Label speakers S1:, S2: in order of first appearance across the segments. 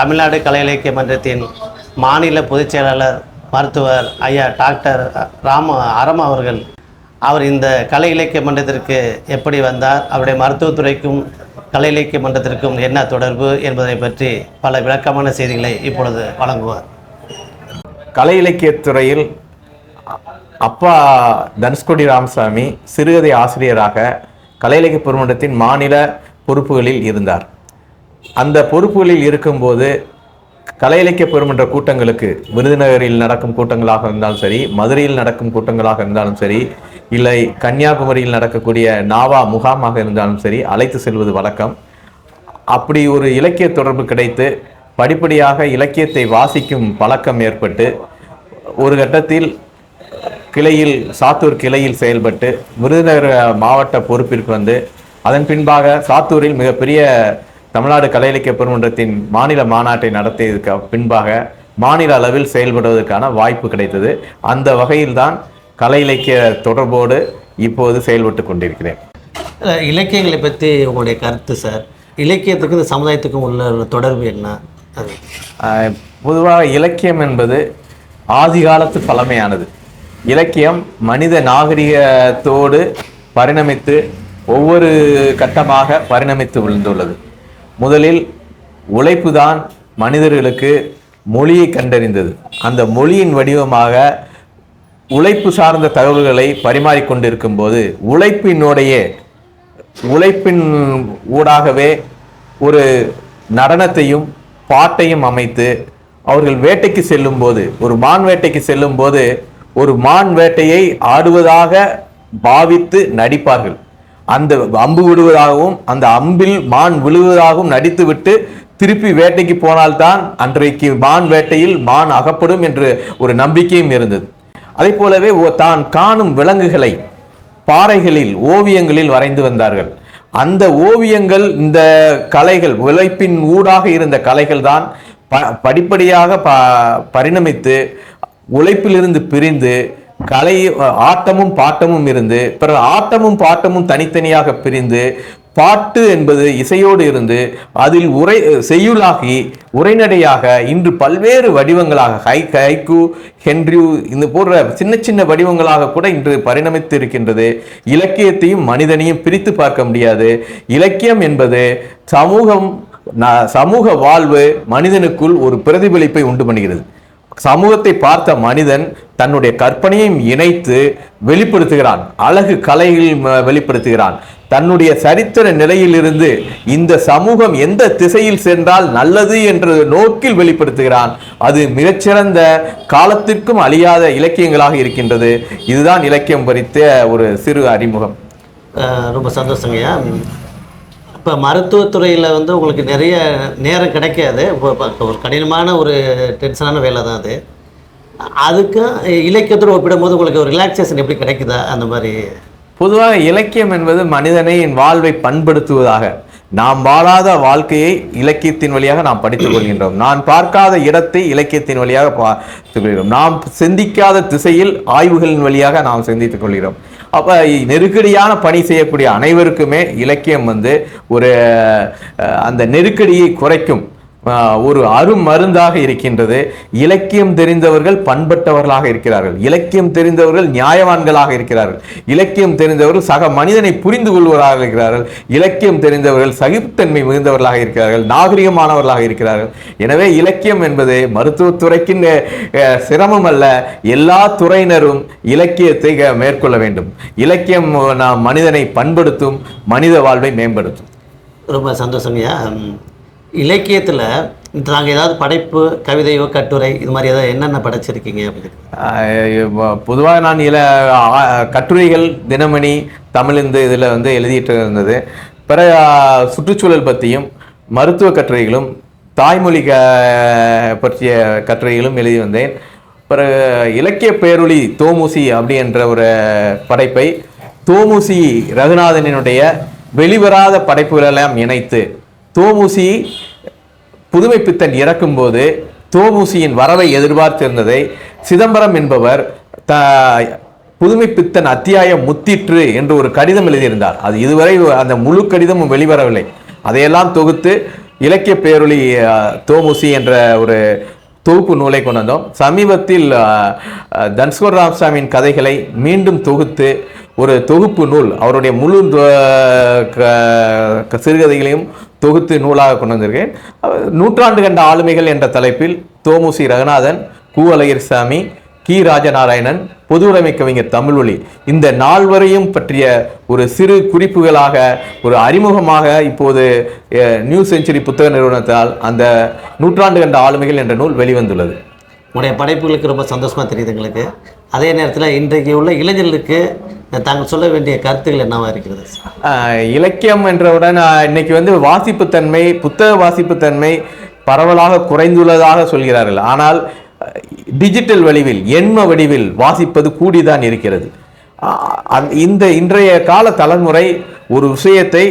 S1: தமிழ்நாடு கலை இலக்கிய மன்றத்தின் மாநில பொதுச் செயலாளர் மருத்துவர் ஐயா டாக்டர் ராம அரம் அவர்கள். அவர் இந்த கலை இலக்கிய மன்றத்திற்கு எப்படி வந்தார்? அவருடைய மருத்துவத்துறைக்கும் கலை இலக்கிய மன்றத்திற்கும் என்ன தொடர்பு என்பதை பற்றி பல விளக்கமான செய்திகளை இப்பொழுது வழங்குவார்.
S2: கலை இலக்கியத் துறையில் அப்பா தனுஷ்கோடி ராமசாமி சிறுகதை ஆசிரியராக கலை இலக்கிய பெருமன்றத்தின் மாநில பொறுப்புகளில் இருந்தார். அந்த பொறுப்புகளில் இருக்கும்போது கலை இலக்கிய பெருமன்ற கூட்டங்களுக்கு விருதுநகரில் நடக்கும் கூட்டங்களாக இருந்தாலும் சரி மதுரையில் நடக்கும் கூட்டங்களாக இருந்தாலும் சரி இல்லை கன்னியாகுமரியில் நடக்கக்கூடிய நாவா முகாமாக இருந்தாலும் சரி அழைத்து செல்வது வழக்கம். அப்படி ஒரு இலக்கிய தொடர்பு கிடைத்து படிப்படியாக இலக்கியத்தை வாசிக்கும் பழக்கம் ஏற்பட்டு ஒரு கட்டத்தில் கிளையில் சாத்தூர் கிளையில் செயல்பட்டு விருதுநகர் மாவட்ட பொறுப்பிற்கு வந்து அதன் பின்பாக சாத்தூரில் மிகப்பெரிய தமிழ்நாடு கலை இலக்கிய பெருமன்றத்தின் மாநில மாநாட்டை நடத்தியதுக்கு பின்பாக மாநில அளவில் செயல்படுவதற்கான வாய்ப்பு கிடைத்தது. அந்த வகையில்தான் கலை இலக்கிய தொடர்போடு இப்போது செயல்பட்டு கொண்டிருக்கிறேன்.
S1: இலக்கியங்களை பற்றி உங்களுடைய கருத்து சார். இலக்கியத்துக்கும் இந்த சமுதாயத்துக்கும் உள்ள தொடர்பு என்ன? அது.
S2: பொதுவாக இலக்கியம் என்பது ஆதி காலத்து பழமையானது. இலக்கியம் மனித நாகரிகத்தோடு பரிணமித்து ஒவ்வொரு கட்டமாக பரிணமித்து விழுந்துள்ளது. முதலில் உழைப்பு தான் மனிதர்களுக்கு மொழியை கண்டறிந்தது. அந்த மொழியின் வடிவமாக உழைப்பு சார்ந்த தகவல்களை பரிமாறிக்கொண்டிருக்கும் போது உழைப்பினுடைய உழைப்பின் ஊடாகவே ஒரு நடனத்தையும் பாட்டையும் அமைத்து அவர்கள் வேட்டைக்கு செல்லும் போது ஒரு மான் வேட்டைக்கு செல்லும் போது ஒரு மான் வேட்டையை ஆடுவதாக பாவித்து நடிப்பார்கள். அந்த அம்பு விடுவதாகவும் அந்த அம்பில் மான் விழுவதாகவும் நடித்துவிட்டு திருப்பி வேட்டைக்கு போனால்தான் அன்றைக்கு மான் வேட்டையில் மான் அகப்படும் என்று ஒரு நம்பிக்கையும் இருந்தது. அதே போலவே ஓ- தான் காணும் விலங்குகளை பாறைகளில் ஓவியங்களில் வரைந்து வந்தார்கள். அந்த ஓவியங்கள் இந்த கலைகள் உழைப்பின் ஊடாக இருந்த கலைகள் தான் ப படிப்படியாக ப பரிணமித்து உழைப்பிலிருந்து பிரிந்து கலை ஆட்டமும் பாட்டமும் இருந்து பிறகு ஆட்டமும் பாட்டமும் தனித்தனியாக பிரிந்து பாட்டு என்பது இசையோடு இருந்து அதில் உரை செய்யுளாகி உரைநடையாக இன்று பல்வேறு வடிவங்களாக ஹை ஹைக்கு ஹென்ரியூ இந்த போன்ற சின்ன சின்ன வடிவங்களாக கூட இன்று பரிணமித்து இருக்கின்றது இலக்கியத்தையும் மனிதனையும் பிரித்து பார்க்க முடியாது. இலக்கியம் என்பது சமூகம் சமூக வாழ்வு மனிதனுக்குள் ஒரு பிரதிபலிப்பை உண்டு பண்ணுகிறது. சமூகத்தை பார்த்த மனிதன் தன்னுடைய கற்பனையும் இணைத்து வெளிப்படுத்துகிறான். அழகு கலையில் வெளிப்படுத்துகிறான். தன்னுடைய சரித்திர நிலையிலிருந்து இந்த சமூகம் எந்த திசையில் சென்றால் நல்லது என்ற நோக்கில் வெளிப்படுத்துகிறான். அது மிகச்சிறந்த காலத்திற்கும் அழியாத இலக்கியங்களாக இருக்கின்றது. இதுதான் இலக்கியம் பறித்த ஒரு சிறு அறிமுகம்.
S1: ரொம்ப சந்தோஷங்கய்யா இப்போ மருத்துவத்துறையில் வந்து உங்களுக்கு நிறைய நேரம் கிடைக்காது. இப்போ ஒரு கடினமான ஒரு டென்ஷனான வேலை தான் அது. அதுக்கும் இலக்கியத்தோடு ஒப்பிடும்போது உங்களுக்கு ஒரு ரிலாக்ஸேஷன் எப்படி கிடைக்குதா? அந்த மாதிரி.
S2: பொதுவாக இலக்கியம் என்பது மனிதனை வாழ்வை பண்படுத்துவதாக. நாம் வாழாத வாழ்க்கையை இலக்கியத்தின் வழியாக நாம் படித்துக் கொள்கின்றோம். நான் பார்க்காத இடத்தை இலக்கியத்தின் வழியாக பார்த்துக் கொள்கிறோம். நாம் சிந்திக்காத திசையில் ஆய்வுகளின் வழியாக நாம் சிந்தித்துக் கொள்கிறோம். அப்ப நெருக்கடியான பணி செய்யக்கூடிய அனைவருக்குமே இலக்கியம் வந்து ஒரு அந்த நெருக்கடியை குறைக்கும். ஒரு அருமருந்தாக இருக்கின்றது. இலக்கியம் தெரிந்தவர்கள் பண்பட்டவர்களாக இருக்கிறார்கள். இலக்கியம் தெரிந்தவர்கள் நியாயவான்களாக இருக்கிறார்கள். இலக்கியம் தெரிந்தவர்கள் சக மனிதனை புரிந்து கொள்வதாக இருக்கிறார்கள். இலக்கியம் தெரிந்தவர்கள் சகிப்புத்தன்மை மிகுந்தவர்களாக இருக்கிறார்கள். நாகரிகமானவர்களாக இருக்கிறார்கள். எனவே இலக்கியம் என்பது மருத்துவத்துறைக்கு சிரமம் அல்ல. எல்லா துறையினரும் இலக்கியத்தை மேற்கொள்ள வேண்டும். இலக்கியம் நாம் மனிதனை பண்படுத்தும் மனித வாழ்வை மேம்படுத்தும்.
S1: ரொம்ப சந்தோஷங்கய்யா இலக்கியத்தில் நாங்கள் ஏதாவது படைப்பு கவிதையோ கட்டுரை இது மாதிரி ஏதாவது என்னென்ன படைச்சிருக்கீங்க அப்படின்னு?
S2: பொதுவாக நான் இல கட்டுரைகள் தினமணி தமிழ் இந்த இதில் வந்து எழுதிட்டு இருந்தது. பிறகு சுற்றுச்சூழல் பற்றியும் மருத்துவ கட்டுரைகளும் தாய்மொழி க பற்றிய கட்டுரைகளும் எழுதி வந்தேன். பிறகு இலக்கிய பேரொளி தோமுசி அப்படி என்ற ஒரு படைப்பை தோமுசி ரகுநாதனினுடைய வெளிவராத படைப்புகளெல்லாம் இணைத்து தோமுசி புதுமை பித்தன் இறக்கும்போது தோமுசியின் வரவை எதிர்பார்த்திருந்ததை சிதம்பரம் என்பவர் த புதுமை பித்தன் அத்தியாயம் முத்திற்று என்று ஒரு கடிதம் எழுதியிருந்தார். அது இதுவரை அந்த முழு கடிதமும் வெளிவரவில்லை. அதையெல்லாம் தொகுத்து இலக்கிய பேரொளி தோமுசி என்ற ஒரு தொகுப்பு நூலை கொண்டு வந்தோம். சமீபத்தில் தன்ஸ்கோர் ராமசாமியின் கதைகளை மீண்டும் தொகுத்து ஒரு தொகுப்பு நூல் அவருடைய முழு க- க- சிறுகதைகளையும் தொகுத்து நூலாக கொண்டு வந்திருக்கேன். நூற்றாண்டு கண்ட ஆளுமைகள் என்ற தலைப்பில் தோமுசி ரகுநாதன் கு அழகிரிசாமி கி ராஜநாராயணன் பொதுவுடைமை கவிஞர் தமிழ்வொலி இந்த நால்வரையும் பற்றிய ஒரு சிறு குறிப்புகளாக ஒரு அறிமுகமாக இப்போது நியூ செஞ்சுரி புத்தக நிறுவனத்தால் அந்த நூற்றாண்டு கண்ட ஆளுமைகள் என்ற நூல் வெளிவந்துள்ளது.
S1: உடைய படைப்புகளுக்கு ரொம்ப சந்தோஷமாக தெரியுது எங்களுக்கு. அதே நேரத்தில் இன்றைக்கு உள்ள இளைஞர்களுக்கு தாங்கள் சொல்ல வேண்டிய கருத்துக்கள் என்னவா இருக்கிறது?
S2: இலக்கியம் என்றவுடன் இன்னைக்கு வந்து வாசிப்புத்தன்மை புத்தக வாசிப்புத்தன்மை பரவலாக குறைந்துள்ளதாக சொல்கிறார்கள். ஆனால் டிஜிட்டல் வடிவில் எண்ம வடிவில் வாசிப்பது கூடிதான் இருக்கிறது. இந்த இன்றைய கால தலைமுறை ஒரு விஷயத்தை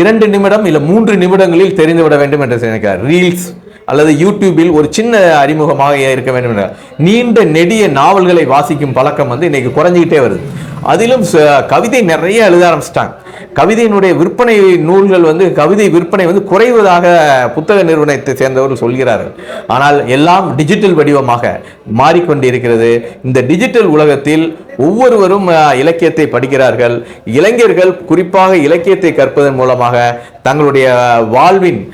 S2: இரண்டு நிமிடம் இல்லை மூன்று நிமிடங்களில் தெரிந்துவிட வேண்டும் என்று நினைக்கிறார். ரீல்ஸ் அல்லது யூடியூபில் ஒரு சின்ன அறிமுகமாக இருக்க வேண்டும் என்ற நீண்ட நெடிய நாவல்களை வாசிக்கும் பழக்கம் வந்து இன்னைக்கு குறைஞ்சிக்கிட்டே வருது. அதிலும் ச- கவிதை நிறைய எழுத ஆரம்பிச்சிட்டாங்க. கவிதையினுடைய விற்பனை நூல்கள் வந்து கவிதை விற்பனை வந்து குறைவதாக புத்தக நிறுவனத்தை சேர்ந்தவர்கள் சொல்கிறார்கள். ஆனால் எல்லாம் டிஜிட்டல் வடிவமாக மாறிக்கொண்டிருக்கிறது. இந்த டிஜிட்டல் உலகத்தில் ஒவ்வொருவரும் இலக்கியத்தை படிக்கிறார்கள். இளைஞர்கள் குறிப்பாக இலக்கியத்தை கற்பதன் மூலமாக தங்களுடைய வாழ்வின்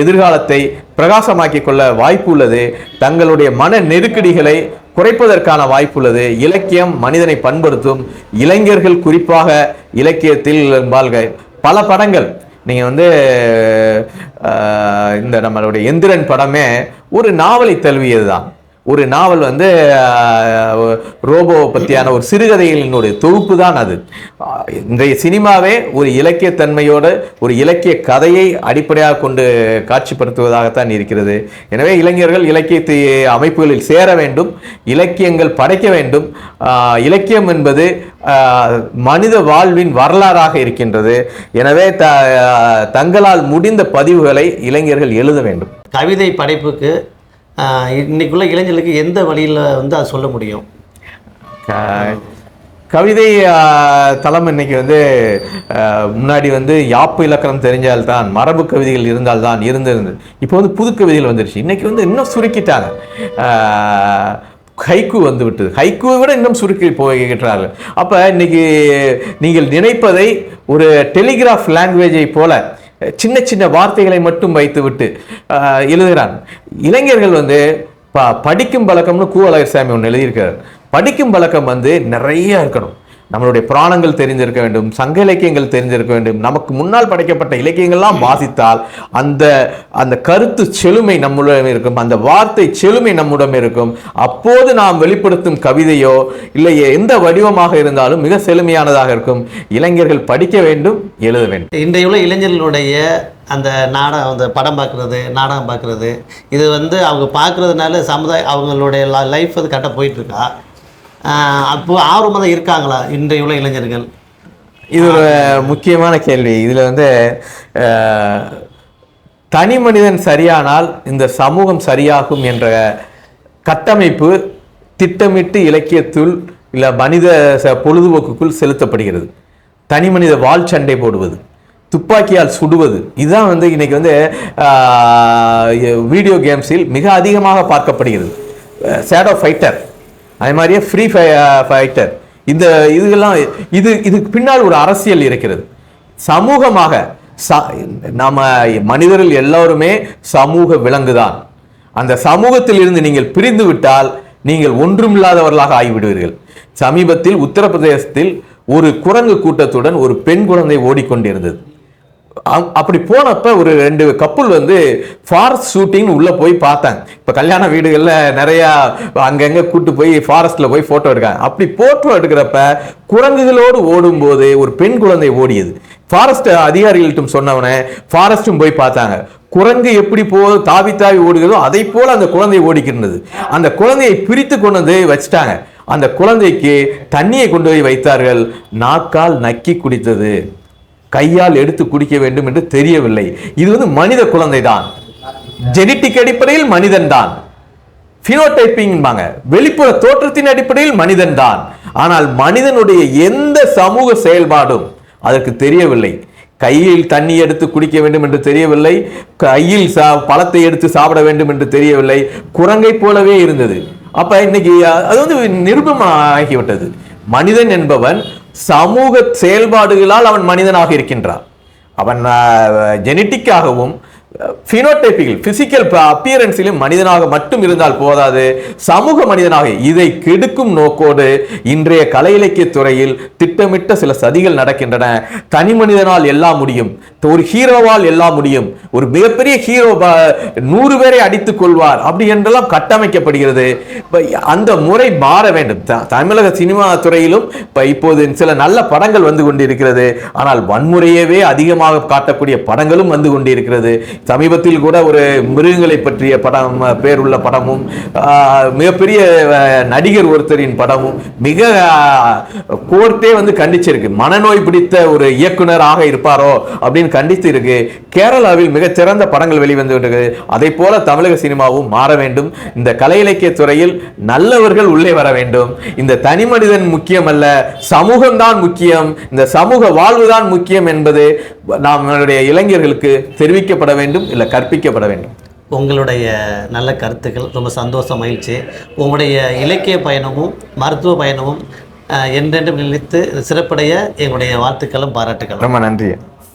S2: எதிர்காலத்தை பிரகாசமாக்கி கொள்ள வாய்ப்பு உள்ளது தங்களுடைய மன நெருக்கடிகளை குறைப்பதற்கான வாய்ப்புள்ளது. இலக்கியம் மனிதனை பண்படுத்தும். இளைஞர்கள் குறிப்பாக இலக்கியத்தில் வாழ்க. பல படங்கள். நீங்கள் வந்து இந்த நம்மளுடைய எந்திரன் படமே ஒரு நாவலை தழுவியது தான் ஒரு நாவல் வந்து ரோபோவை பற்றியான ஒரு சிறுகதைகளினுடைய தொகுப்பு தான் அது இன்றைய சினிமாவே ஒரு இலக்கியத்தன்மையோடு ஒரு இலக்கிய கதையை அடிப்படையாக கொண்டு காட்சிப்படுத்துவதாகத்தான் இருக்கிறது. எனவே இளைஞர்கள் இலக்கியத்தை அமைப்புகளில் சேர வேண்டும் இலக்கியங்கள் படைக்க வேண்டும். இலக்கியம் என்பது மனித வாழ்வின் வரலாறாக இருக்கின்றது. எனவே த தங்களால் முடிந்த பதிவுகளை இளைஞர்கள் எழுத வேண்டும்.
S1: கவிதை படைப்புக்கு இன்றைக்குள்ள இளைஞர்களுக்கு எந்த வழியில் வந்து அதை சொல்ல முடியும்?
S2: கவிதை தளம் இன்னைக்கு வந்து முன்னாடி வந்து யாப்பு இலக்கணம் தெரிஞ்சால்தான் மரபு கவிதைகள் இருந்தால்தான் இருந்திருந்தது இப்போ வந்து புது கவிதைகள் வந்துருச்சு. இன்னைக்கு வந்து இன்னும் சுருக்கிட்டாங்க. ஹைக்கு வந்து விட்டது. ஹைக்குவை விட இன்னும் சுருக்கி போய்கிறார்கள் அப்போ இன்னைக்கு நீங்கள் நினைப்பதை ஒரு டெலிகிராஃப் லாங்குவேஜை போல சின்ன சின்ன வார்த்தைகளை மட்டும் வைத்துவிட்டு ஆஹ், எழுதுகிறான். இளைஞர்கள் வந்து ப படிக்கும் பழக்கம்னு கூ அழகர்சாமி ஒன்று எழுதியிருக்கிறார் படிக்கும் பழக்கம் வந்து நிறைய இருக்கணும். நம்மளுடைய புராணங்கள் தெரிஞ்சிருக்க வேண்டும் சங்க இலக்கியங்கள் தெரிஞ்சிருக்க வேண்டும். நமக்கு முன்னால் படைக்கப்பட்ட இலக்கியங்கள்லாம் வாசித்தால் அந்த அந்த கருத்து செழுமை நம்முடன் இருக்கும் அந்த வார்த்தை செழுமை நம்முடன் இருக்கும். அப்போது நாம் வெளிப்படுத்தும் கவிதையோ இல்லை எந்த வடிவமாக இருந்தாலும் மிக செழுமையானதாக இருக்கும். இளைஞர்கள் படிக்க வேண்டும் எழுத வேண்டும்.
S1: இன்றைய உள்ள இளைஞர்களுடைய அந்த நாடகம் அந்த படம் பார்க்குறது நாடகம் பார்க்குறது இது வந்து அவங்க பார்க்குறதுனால சமுதாய அவங்களுடைய லைஃப் அது கரெக்டாக போயிட்டுருக்கா? அப்போ ஆர்வமாக தான் இருக்காங்களா இன்றைய உள்ள இளைஞர்கள்?
S2: இது ஒரு முக்கியமான கேள்வி. இதில் வந்து தனி மனிதன் சரியானால் இந்த சமூகம் சரியாகும் என்ற கட்டமைப்பு திட்டமிட்டு இலக்கியத்துள் இல்லை மனித ச- பொழுதுபோக்குக்குள் செலுத்தப்படுகிறது. தனி மனித வாள் சண்டை போடுவது துப்பாக்கியால் சுடுவது இதுதான் வந்து இன்னைக்கு வந்து வீடியோ கேம்ஸில் மிக அதிகமாக பார்க்கப்படுகிறது. சேடோ ஃபைட்டர் அதே மாதிரியே ஃப்ரீ ஃபைட்டர் uh, இந்த இதுகெல்லாம் இது இதுக்கு பின்னால் ஒரு அரசியல் இருக்கிறது. சமூகமாக ச- நம்ம மனிதர்கள் எல்லோருமே சமூக விலங்குதான். அந்த சமூகத்தில் இருந்து நீங்கள் பிரிந்து விட்டால் நீங்கள் ஒன்றுமில்லாதவர்களாக ஆகிவிடுவீர்கள். சமீபத்தில் உத்தரப்பிரதேசத்தில் ஒரு குரங்கு கூட்டத்துடன் ஒரு பெண் குழந்தை ஓடிக்கொண்டிருந்தது. அப்படி போனப்ப ஒரு ரெண்டு கப்புள் வந்து ஃபாரஸ்ட் ஷூட்டிங் உள்ள போய் பார்த்தாங்க இப்ப கல்யாண வீடுகளில் நிறைய அங்கங்க கூட்டு போய் ஃபாரஸ்ட்ல போய் போட்டோ எடுக்காங்க அப்படி போட்டோ எடுக்கிறப்ப குரங்குகளோடு ஓடும்போது ஒரு பெண் குழந்தை ஓடியது. ஃபாரஸ்ட் அதிகாரிகள்ட்டும் சொன்னவனே ஃபாரஸ்ட்டும் போய் பார்த்தாங்க. குரங்கு எப்படி போ தாவி தாவி ஓடுகிறதோ அதை போல அந்த குழந்தை ஓடிக்கிருந்தது அந்த குழந்தையை பிரித்து கொண்டு வந்து வச்சுட்டாங்க. அந்த குழந்தைக்கு தண்ணியை கொண்டு போய் வைத்தார்கள். நாக்கால் நக்கி குடித்தது. கையால் எடுத்து குடிக்க வேண்டும் என்று தெரியவில்லை. இது வந்து மனித குழந்தை தான் ஜெனட்டிக் அடிப்படையில் மனிதன் தான் பினோடைப்பிங்பாங்க வெளிப்புற தோற்றத்தின் அடிப்படையில் மனிதன் தான் ஆனால் மனிதனுடைய எந்த சமூக செயல்பாடும் அதற்கு தெரியவில்லை. கையில் தண்ணி எடுத்து குடிக்க வேண்டும் என்று தெரியவில்லை. கையில் சா பழத்தை எடுத்து சாப்பிட வேண்டும் என்று தெரியவில்லை. குரங்கை போலவே இருந்தது. அப்போ இன்னைக்கு அது வந்து நிருபம் ஆகிவிட்டது மனிதன் என்பவன் சமூக செயல்பாடுகளால் அவன் மனிதனாக இருக்கின்றான். அவன் ஜெனட்டிக்காகவும் ஃபினோடைப்பிகள் பிசிக்கல் அப்பியரன்ஸிலும் மனிதனாக மட்டும் இருந்தால் போதாது. சமூக மனிதனாக இதை கெடுக்கும் நோக்கோடு இன்றைய கலை இலக்கிய துறையில் திட்டமிட்ட சில சதிகள் நடக்கின்றன. தனி மனிதனால் எல்லாம் முடியும். ஒரு ஹீரோவால் எல்லாம் முடியும். ஒரு மிகப்பெரிய ஹீரோ நூறு பேரை அடித்துக் கொள்வார் அப்படி என்றெல்லாம் கட்டமைக்கப்படுகிறது. இப்போ அந்த முறை மாற வேண்டும். த- தமிழக சினிமா துறையிலும் இப்போ இப்போது சில நல்ல படங்கள் வந்து கொண்டிருக்கிறது. ஆனால் வன்முறையவே அதிகமாக காட்டக்கூடிய படங்களும் வந்து கொண்டிருக்கிறது. சமீபத்தில் கூட ஒரு மிருகங்களை பற்றிய படம் பேருள்ள படமும் மிகப்பெரிய நடிகர் ஒருத்தரின் படமும் மிக கோர்ட்டே வந்து கண்டிச்சிருக்கு. மனநோய் பிடித்த ஒரு இயக்குனராக இருப்பாரோ அப்படின்னு கண்டித்து இருக்கு கேரளாவில் மிகச்சிறந்த படங்கள் வெளிவந்து விட்டது அதை போல தமிழக சினிமாவும் மாற வேண்டும். இந்த கலை இலக்கிய துறையில் நல்லவர்கள் உள்ளே வர வேண்டும். இந்த தனி மனிதன் முக்கியம் அல்ல சமூகம்தான் முக்கியம். இந்த சமூக வாழ்வுதான் முக்கியம் என்பது நம்மளுடைய இளைஞர்களுக்கு தெரிவிக்கப்பட வேண்டும். இல்லை கற்பிக்கப்பட வேண்டும்?
S1: உங்களுடைய நல்ல கருத்துக்கள் ரொம்ப சந்தோஷம் மகிழ்ச்சி. உங்களுடைய இலக்கிய பயணமும் மருத்துவ பயணமும் என்றென்றும் நிலைத்து சிறப்படைய எங்களுடைய வாழ்த்துக்களும் பாராட்டுக்களும்.
S2: ரொம்ப நன்றி.